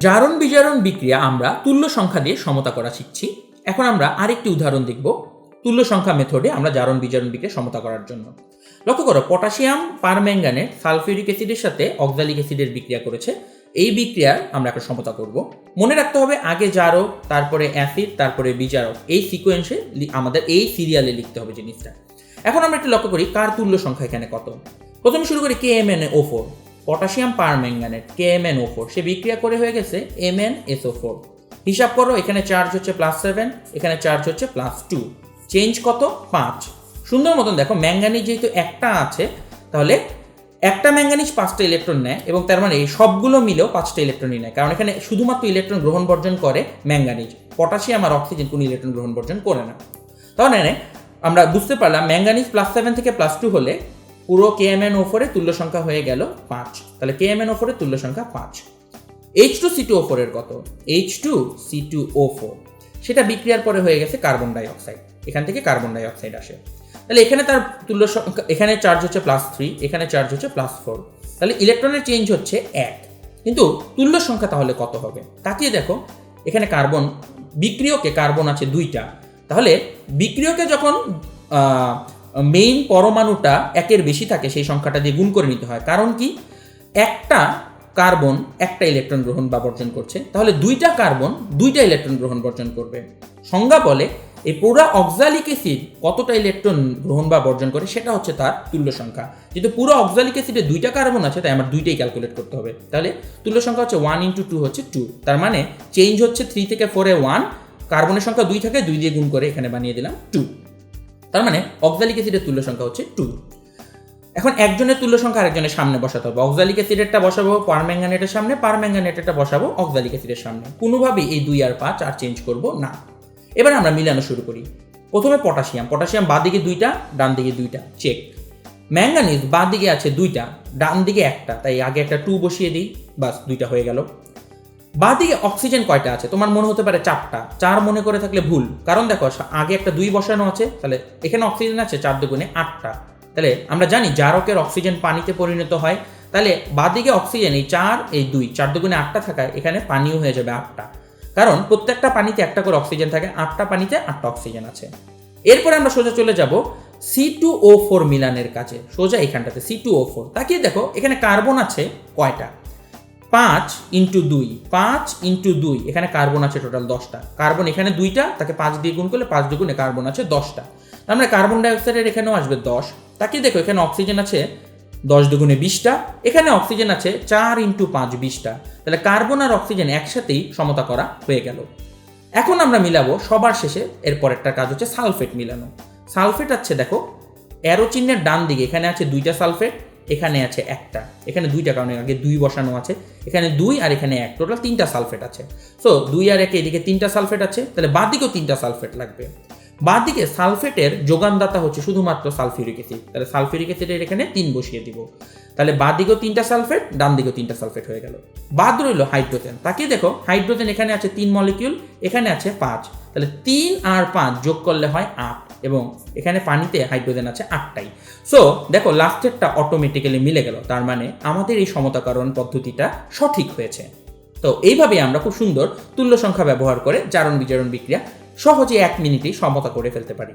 জারণ বিজারণ বিক্রিয়া আমরা তুল্য সংখ্যা দিয়ে সমতা করা শিখছি। এখন আমরা আরেকটি উদাহরণ দেখব তুল্য সংখ্যা মেথডে আমরা জারণ বিজারণ বিক্রিয়া সমতা করার জন্য। লক্ষ্য করো, পটাশিয়াম পারম্যাঙ্গানেট সালফিউরিক অ্যাসিডের সাথে অক্সালিক অ্যাসিডের বিক্রিয়া করেছে। এই বিক্রিয়ার আমরা একটা সমতা করব। মনে রাখতে হবে, আগে জারক, তারপরে অ্যাসিড, তারপরে বিজারক। এই সিকোয়েন্সে আমাদের এই সিরিয়ালে লিখতে হবে জিনিসটা। এখন আমরা একটু লক্ষ্য করি, কার তুল্য সংখ্যা এখানে কত? প্রথমে শুরু করি K M N O four potassium permanganate K M N O four সে বিক্রিয়া করে হয়ে গেছে এম এন এসও ফোর হিসাব করো, এখানে চার্জ হচ্ছে প্লাস সেভেন এখানে চার্জ হচ্ছে প্লাস টু চেঞ্জ কত? পাঁচ। সুন্দর মতন দেখো ম্যাঙ্গানিজ যেহেতু একটা আছে, তাহলে একটা ম্যাঙ্গানিজ পাঁচটা ইলেকট্রন নেয় এবং তার মানে সবগুলো মিলেও পাঁচটা ইলেকট্রনই নেয়। কারণ এখানে শুধুমাত্র ইলেকট্রন গ্রহণ বর্জন করে ম্যাঙ্গানিজ পটাশিয়াম আর অক্সিজেন কোনো ইলেকট্রন গ্রহণ বর্জন করে না। তাহলে আমরা বুঝতে পারলাম ম্যাঙ্গানিজ প্লাস সেভেন থেকে প্লাস টু হলে পুরো কে এম এন ওফোরে তুল্য সংখ্যা হয়ে গেল পাঁচ। তাহলে কে এম এন ওফোরে তুল্য সংখ্যা পাঁচ। H two C two O ফোরের কত? H two C two O four সেটা বিক্রিয়ার পরে হয়ে গেছে কার্বন ডাই অক্সাইড এখান থেকে কার্বন ডাই অক্সাইড আসে। তাহলে এখানে তার তুল্য সংখ্যা, এখানে চার্জ হচ্ছে প্লাস থ্রি এখানে চার্জ হচ্ছে প্লাস ফোর তাহলে ইলেকট্রনের চেঞ্জ হচ্ছে এক। কিন্তু তুল্য সংখ্যা তাহলে কত হবে? তাকিয়ে দেখো, এখানে কার্বন বিক্রিয়কে কার্বন আছে দুইটা। তাহলে বিক্রিয়কে যখন মেইন পরমাণুটা একের বেশি থাকে, সেই সংখ্যাটা দিয়ে গুণ করে নিতে হয়। কারণ কি? একটা কার্বন একটা ইলেকট্রন গ্রহণ বা বর্জন করছে। তাহলে দুইটা কার্বন দুইটা ইলেকট্রন গ্রহণ বর্জন করবে। সংজ্ঞা বলে এই পুরা অক্সালিক অ্যাসিড কতটা ইলেকট্রন গ্রহণ বা বর্জন করে সেটা হচ্ছে তার তুল্য সংখ্যা। যেহেতু পুরো অক্সালিক অ্যাসিডে দুইটা কার্বন আছে, তাই আমার দুইটাই ক্যালকুলেট করতে হবে। তাহলে তুল্য সংখ্যা হচ্ছে ওয়ান ইন্টু টু হচ্ছে টু তার মানে চেঞ্জ হচ্ছে থ্রি থেকে ফোরে ওয়ান কার্বনের সংখ্যা দুই থাকে, দুই দিয়ে গুণ করে এখানে বানিয়ে দিলাম টু তার মানে অক্সালিক অ্যাসিডের তুল্য সংখ্যা হচ্ছে টু এখন একজনের তুল্য সংখ্যা আরেকজনের সামনে বসাতে হবে। অক্সালিক অ্যাসিডেরটা বসাবো পারম্যাঙ্গানেটের সামনে পারম্যাঙ্গানেটেরটা বসাবো অক্সালিক অ্যাসিডের সামনে। কোনোভাবেই এই দুই আর পাঁচ আর চেঞ্জ করব না। এবার আমরা মিলানো শুরু করি। প্রথমে পটাশিয়াম পটাশিয়াম বাঁ দিকে দুইটা ডান দিকে দুইটা। চেক ম্যাঙ্গানিজ বাঁ দিকে আছে দুইটা ডান দিকে একটা। তাই আগে একটা টু বসিয়ে দিই। বাস, দুইটা হয়ে গেল। বাঁ দিকে অক্সিজেন কয়টা আছে? তোমার মনে হতে পারে চারটা। চার মনে করে থাকলে ভুল। কারণ দেখো আগে একটা দুই বসানো আছে, তাহলে এখানে অক্সিজেন আছে, চার দুগুণে আটটা। তাহলে আমরা জানি জারকের অক্সিজেন পানিতে পরিণত হয়। তাহলে বাদিকে অক্সিজেন এই চার, এই দুই, চার দুগুণে আটটা থাকায় এখানে পানিও হয়ে যাবে আটটা। কারণ প্রত্যেকটা পানিতে একটা করে অক্সিজেন থাকে, আটটা পানিতে আটটা অক্সিজেন আছে। এরপরে আমরা সোজা চলে যাব সি টু ও ফোর মিলানের কাছে। সোজা এখানটাতে সি টু ও ফোর তাকিয়ে দেখো, এখানে কার্বন আছে কয়টা? পাঁচ ইন্টু দুই, পাঁচ ইন্টু দুই, এখানে কার্বন আছে টোটাল দশটা। কার্বন এখানে দুইটা, তাকে পাঁচ দিয়ে গুণ করলে পাঁচ দুগুণে কার্বন আছে দশটা। তার মানে কার্বন ডাইঅক্সাইডের এখানেও আসবে দশ। তাকে দেখো, এখানে অক্সিজেন আছে দশ দুগুণে বিশটা, এখানে অক্সিজেন আছে চার ইন্টু পাঁচ বিশটা। তাহলে কার্বন আর অক্সিজেন একসাথেই সমতা করা হয়ে গেল। এখন আমরা মিলাবো সবার শেষে, এর পরেরটা কাজ হচ্ছে সালফেট মিলানো। সালফেট আছে দেখো, অ্যারো চিহ্নের ডান দিকে, এখানে আছে দুইটা সালফেট এখানে আছে একটা। এখানে দুইটা কারণে আগে দুই বসানো আছে, এখানে দুই আর এখানে এক। টোটাল তিনটা সালফেট আছে। সো দুই আর একে এদিকে তিনটা সালফেট আছে, তাহলে বাদিকেও তিনটা সালফেট লাগবে। বাদিকে সালফেটের যোগানদাতা হচ্ছে শুধুমাত্র সালফিউরিক অ্যাসিড। তাহলে সালফিউরিক অ্যাসিডের এখানে তিন বসিয়ে দিব। তাহলে বাঁ দিকেও তিনটা সালফেট, ডান দিকেও তিনটা সালফেট হয়ে গেল। বাদ রইল হাইড্রোজেন। তাকে দেখো, হাইড্রোজেন এখানে আছে তিন মলিকিউল, এখানে আছে পাঁচ। তাহলে তিন আর পাঁচ যোগ করলে হয় আট এবং এখানে পানিতে হাইড্রোজেন আছে আটটাই। সো দেখো লাস্টেরটা অটোমেটিক্যালি মিলে গেল। তার মানে আমাদের এই সমতাকরণ পদ্ধতিটা সঠিক হয়েছে। তো এইভাবে আমরা খুব সুন্দর তুল্য সংখ্যা ব্যবহার করে জারণ বিজারণ বিক্রিয়া সহজে এক মিনিটেই সমতা করে ফেলতে পারি।